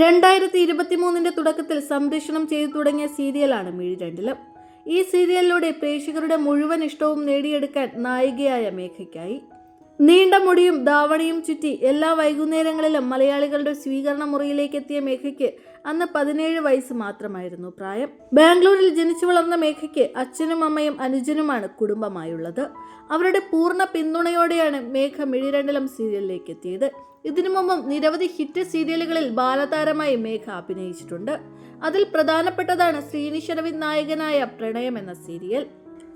രണ്ടായിരത്തി ഇരുപത്തി മൂന്നിന്റെ തുടക്കത്തിൽ സംരക്ഷണം ചെയ്തു തുടങ്ങിയ സീരിയലാണ് മിഴി രണ്ടിലും. ഈ സീരിയലിലൂടെ പ്രേക്ഷകരുടെ മുഴുവൻ ഇഷ്ടവും നേടിയെടുക്കാൻ നായികയായ മേഘയ്ക്കായി. നീണ്ട മുടിയും ധാവണിയും ചുറ്റി എല്ലാ വൈകുന്നേരങ്ങളിലും മലയാളികളുടെ സ്വീകരണ മുറിയിലേക്ക് എത്തിയ മേഘയ്ക്ക് അന്ന് പതിനേഴ് വയസ്സ് മാത്രമായിരുന്നു പ്രായം. ബാംഗ്ലൂരിൽ ജനിച്ചു വളർന്ന മേഘയ്ക്ക് അച്ഛനും അമ്മയും അനുജനുമാണ് കുടുംബമായുള്ളത്. അവരുടെ പൂർണ പിന്തുണയോടെയാണ് മേഘ മിഴിരണ്ടിലം സീരിയലിലേക്ക് എത്തിയത് ഇതിനു മുമ്പും നിരവധി ഹിറ്റ് സീരിയലുകളിൽ ബാലതാരമായി മേഘ അഭിനയിച്ചിട്ടുണ്ട്. അതിൽ പ്രധാനപ്പെട്ടതാണ് ശ്രീനിഷ് നായകനായ പ്രണയം എന്ന സീരിയൽ.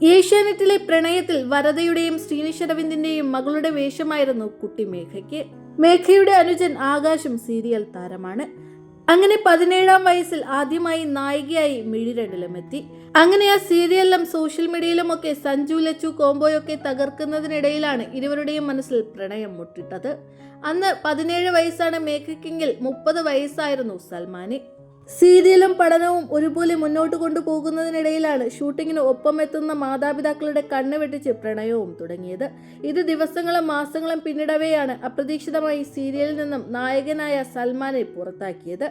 ഏഷ്യാനെറ്റിലെ പ്രണയത്തിൽ വരദയുടെയും ശ്രീനിഷ് അരവിന്ദിന്റെയും മകളുടെ വേഷമായിരുന്നു കുട്ടി മേഘയ്ക്ക്. മേഘയുടെ അനുജൻ ആകാശം സീരിയൽ താരമാണ്. അങ്ങനെ പതിനേഴാം വയസ്സിൽ ആദ്യമായി നായികയായി മിഴിരണ്ടിലും എത്തി അങ്ങനെ ആ സീരിയലിലും സോഷ്യൽ മീഡിയയിലുമൊക്കെ സഞ്ജു ലച്ചു കോംബോയൊക്കെ തകർക്കുന്നതിനിടയിലാണ് ഇരുവരുടെയും മനസ്സിൽ പ്രണയം മുട്ടിട്ടത്. അന്ന് പതിനേഴ് വയസ്സാണ് മേഘയ്ക്കെങ്കിൽ മുപ്പത് വയസ്സായിരുന്നു സൽമാന്. സീരിയലും പഠനവും ഒരുപോലെ മുന്നോട്ട് കൊണ്ടുപോകുന്നതിനിടയിലാണ് ഷൂട്ടിങ്ങിന് ഒപ്പം എത്തുന്ന മാതാപിതാക്കളുടെ കണ്ണ് വെട്ടിച്ച് പ്രണയവും തുടങ്ങിയത്. ഇത് ദിവസങ്ങളും മാസങ്ങളും പിന്നിടവെയാണ് അപ്രതീക്ഷിതമായി സീരിയലിൽ നിന്നും നായകനായ സൽമാനെ പുറത്താക്കിയത്.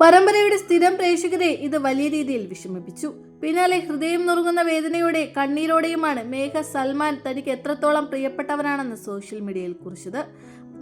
പരമ്പരയുടെ സ്ഥിരം പ്രേക്ഷകരെ ഇത് വലിയ രീതിയിൽ വിഷമിപ്പിച്ചു. പിന്നാലെ ഹൃദയം നുറുങ്ങുന്ന വേദനയോടെ കണ്ണീരോടെയുമാണ് മേഘ സൽമാൻ തനിക്ക് എത്രത്തോളം പ്രിയപ്പെട്ടവനാണെന്ന് സോഷ്യൽ മീഡിയയിൽ കുറിച്ചത്.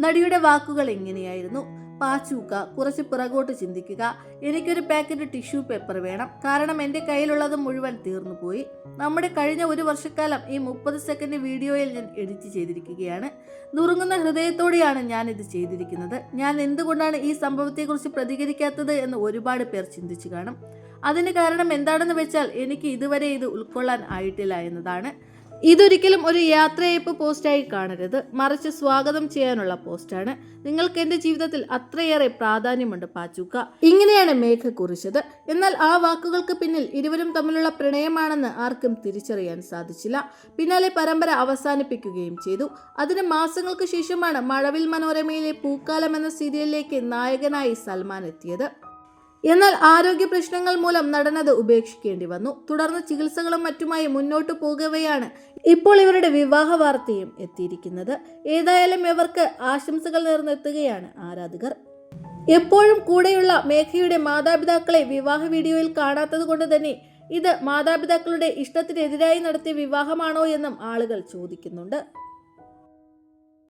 നടിയുടെ വാക്കുകൾ എങ്ങനെയായിരുന്നു? പാച്ചൂക്ക കുറച്ച് പിറകോട്ട് ചിന്തിക്കുക. എനിക്കൊരു പാക്കറ്റ് ടിഷ്യൂ പേപ്പർ വേണം. കാരണം എന്റെ കയ്യിലുള്ളത് മുഴുവൻ തീർന്നു പോയി. നമ്മുടെ കഴിഞ്ഞ ഒരു വർഷക്കാലം ഈ മുപ്പത് സെക്കൻഡ് വീഡിയോയിൽ ഞാൻ എഡിറ്റ് ചെയ്തിരിക്കുകയാണ്. നുറുങ്ങുന്ന ഹൃദയത്തോടെയാണ് ഞാൻ ഇത് ചെയ്തിരിക്കുന്നത്. ഞാൻ എന്തുകൊണ്ടാണ് ഈ സംഭവത്തെക്കുറിച്ച് പ്രതികരിക്കാത്തത് എന്ന് ഒരുപാട് പേർ ചിന്തിച്ചു കാണും. അതിന് കാരണം എന്താണെന്ന് വെച്ചാൽ എനിക്ക് ഇതുവരെ ഇത് ഉൾക്കൊള്ളാൻ ആയിട്ടില്ല എന്നതാണ്. ഇതൊരിക്കലും ഒരു യാത്രയയപ്പ് പോസ്റ്റായി കാണരുത്. മറിച്ച് സ്വാഗതം ചെയ്യാനുള്ള പോസ്റ്റാണ്. നിങ്ങൾക്ക് എന്റെ ജീവിതത്തിൽ അത്രയേറെ പ്രാധാന്യമുണ്ട് പാച്ചൂക്ക ഇങ്ങനെയാണ് മേഘ കുറിച്ചത്. എന്നാൽ ആ വാക്കുകൾക്ക് പിന്നിൽ ഇരുവരും തമ്മിലുള്ള പ്രണയമാണെന്ന് ആർക്കും തിരിച്ചറിയാൻ സാധിച്ചില്ല. പിന്നാലെ പരമ്പര അവസാനിപ്പിക്കുകയും ചെയ്തു. അതിന് മാസങ്ങൾക്ക് ശേഷമാണ് മഴവിൽ മനോരമയിലെ പൂക്കാലം എന്ന സീരിയലിലേക്ക് നായകനായി സൽമാൻ എത്തിയത്. എന്നാൽ ആരോഗ്യ പ്രശ്നങ്ങൾ മൂലം നടനത് ഉപേക്ഷിക്കേണ്ടി വന്നു. തുടർന്ന് ചികിത്സകളും മറ്റുമായി മുന്നോട്ട് പോകവെയാണ് ഇപ്പോൾ ഇവരുടെ വിവാഹ വാർത്തയും എത്തിയിരിക്കുന്നത്. ഏതായാലും ഇവർക്ക് ആശംസകൾ നേർന്നെത്തുകയാണ് ആരാധകർ. എപ്പോഴും കൂടെയുള്ള മേഘയുടെ മാതാപിതാക്കളെ വിവാഹ വീഡിയോയിൽ കാണാത്തത് കൊണ്ട് തന്നെ ഇത് മാതാപിതാക്കളുടെ ഇഷ്ടത്തിനെതിരായി നടത്തിയ വിവാഹമാണോ എന്നും ആളുകൾ ചോദിക്കുന്നുണ്ട്.